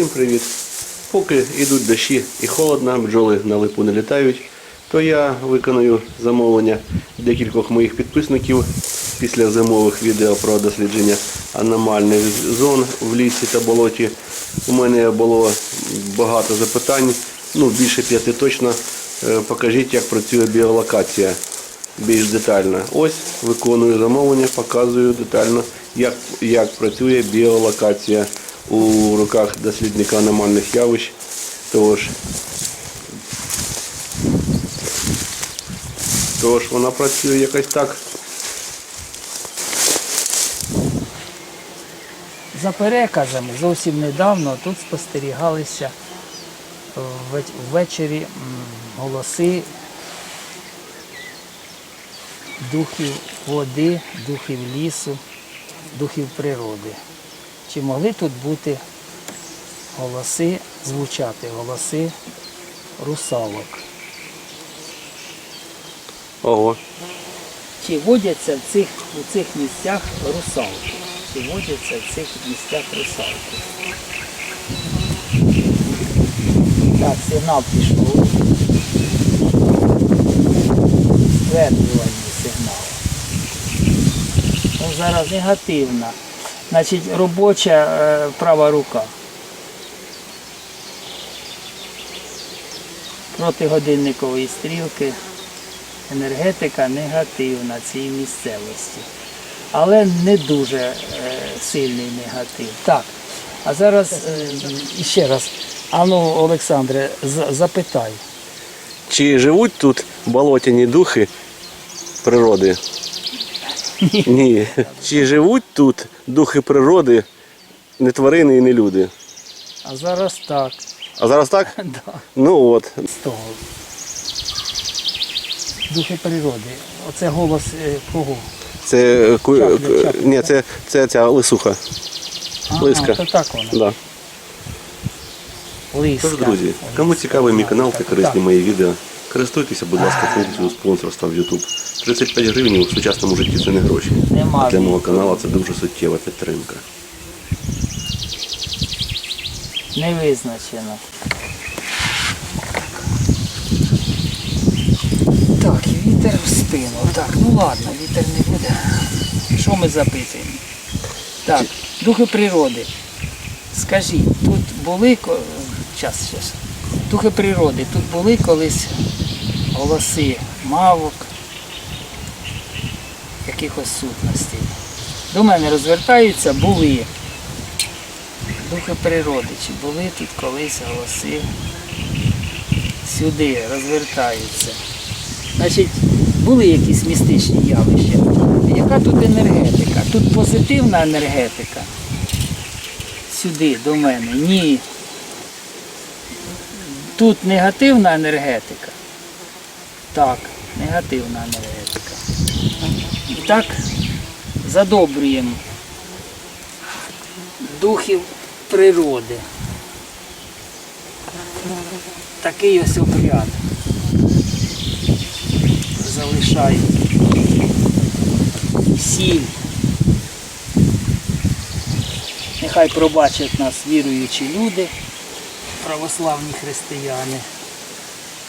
Всім привіт! Поки йдуть дощі і холодно, бджоли на липу не літають, то я виконую замовлення декількох моїх підписників після зимових відео про дослідження аномальних зон в лісі та болоті. У мене було багато запитань, ну більше п'яти точно. Е, Покажіть, як працює біолокація більш детально. Ось виконую замовлення, показую детально, як, як працює біолокація у руках дослідника аномальних явищ. Тож, тож вона працює якось так. За переказами зовсім недавно тут спостерігалися ввечері голоси духів води, духів лісу, духів природи. Чи могли тут бути голоси, звучати голоси русалок? Ого. Чи водяться в цих, у цих місцях русалки? Чи водяться в цих місцях русалки? Так, сигнал пішов. Стверджувальний сигнал. Ну, зараз негативна. Значить, робоча е, права рука. Проти годинникової стрілки енергетика негативна цієї місцевості. Але не дуже е, сильний негатив. Так. А зараз е, іще раз. Ану, Олександре, запитай. Чи живуть тут болотяні духи природи? Ні. Ні. Чи живуть тут духи природи, не тварини і не люди? А зараз так. А зараз так? Да. Ну от. З того. Духи природи. Оце голос е, кого? Це, е, ку... Чапля, чапля, Ні, це, це ця лисуха. Ага, Лиска. то так воно. Да. Лиска. Тож, друзі, кому цікавий мій канал та корисні мої відео, користуйтеся, будь ласка, функцією спонсорства в YouTube. 35 гривень у сучасному житті це не гроші. Нема. Для мого каналу це дуже суттєва підтримка. Не визначено. Так, і вітер в спину. Так, ну ладно, вітер не буде. Що ми запитуємо? Так, духи природи. Скажіть, тут були Щас, щас. Духи природи, тут були колись голоси мавок, якихось сутностей. До мене розвертаються, були духи природи, чи були тут колись голоси сюди розвертаються. Значить, були якісь містичні явища. Яка тут енергетика? Тут позитивна енергетика. Сюди, до мене. Ні. Тут негативна енергетика. Так, негативна енергетика. І так задобрюємо духів природи. Такий ось обряд. Залишаю сіль. Нехай пробачать нас віруючі люди, православні християни.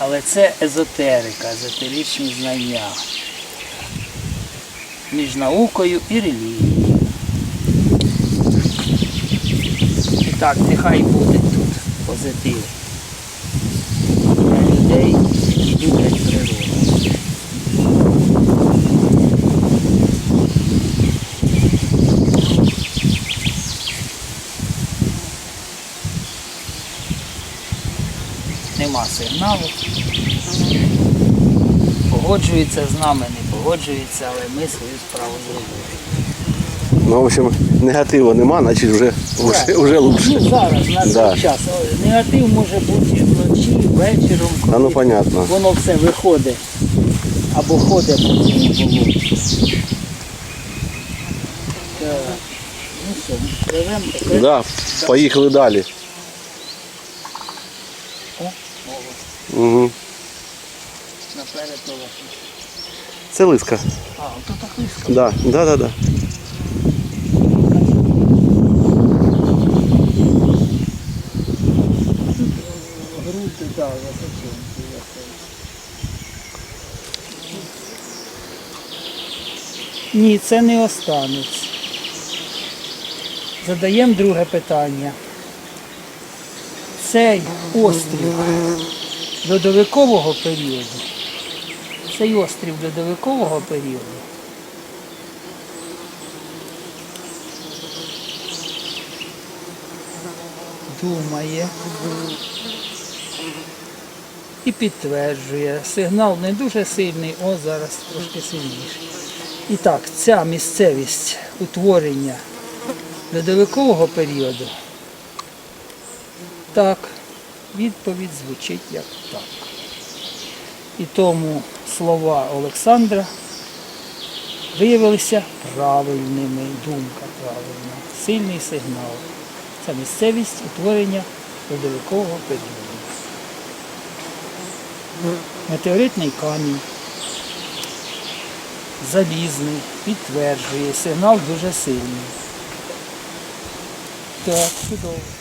Але це езотерика, езотеричні знання між наукою і релігією. І так, нехай буде тут позитив для людей, які люблять природу. Нема сигналу. Погоджується з нами, не погоджується, але ми свою справу зробили. Ну, в общем, негативу нема, значить вже, вже, вже лучше. Ну, зараз, на цей Да. час. Негатив може бути вночі, вечором, коли А ну, понятно. воно все виходить або ходить по цьому. Так. Ну що, живемо. Да, поїхали далі. Угу. Це лиска. А, то так лиска. Да, да, да, да. Груди, да, Ні, це не останець. Задаємо друге питання. Цей острів льодовикового періоду. Цей острів льодовикового періоду. Думає і підтверджує. Сигнал не дуже сильний, о, зараз трошки сильніший. І так, ця місцевість утворення льодовикового періоду. Так, відповідь звучить як так. І тому слова Олександра виявилися правильними, думка правильна, сильний сигнал. Це місцевість утворення льодовикового періоду. Метеоритний камінь. Залізний, підтверджує, сигнал дуже сильний. Так, чудово.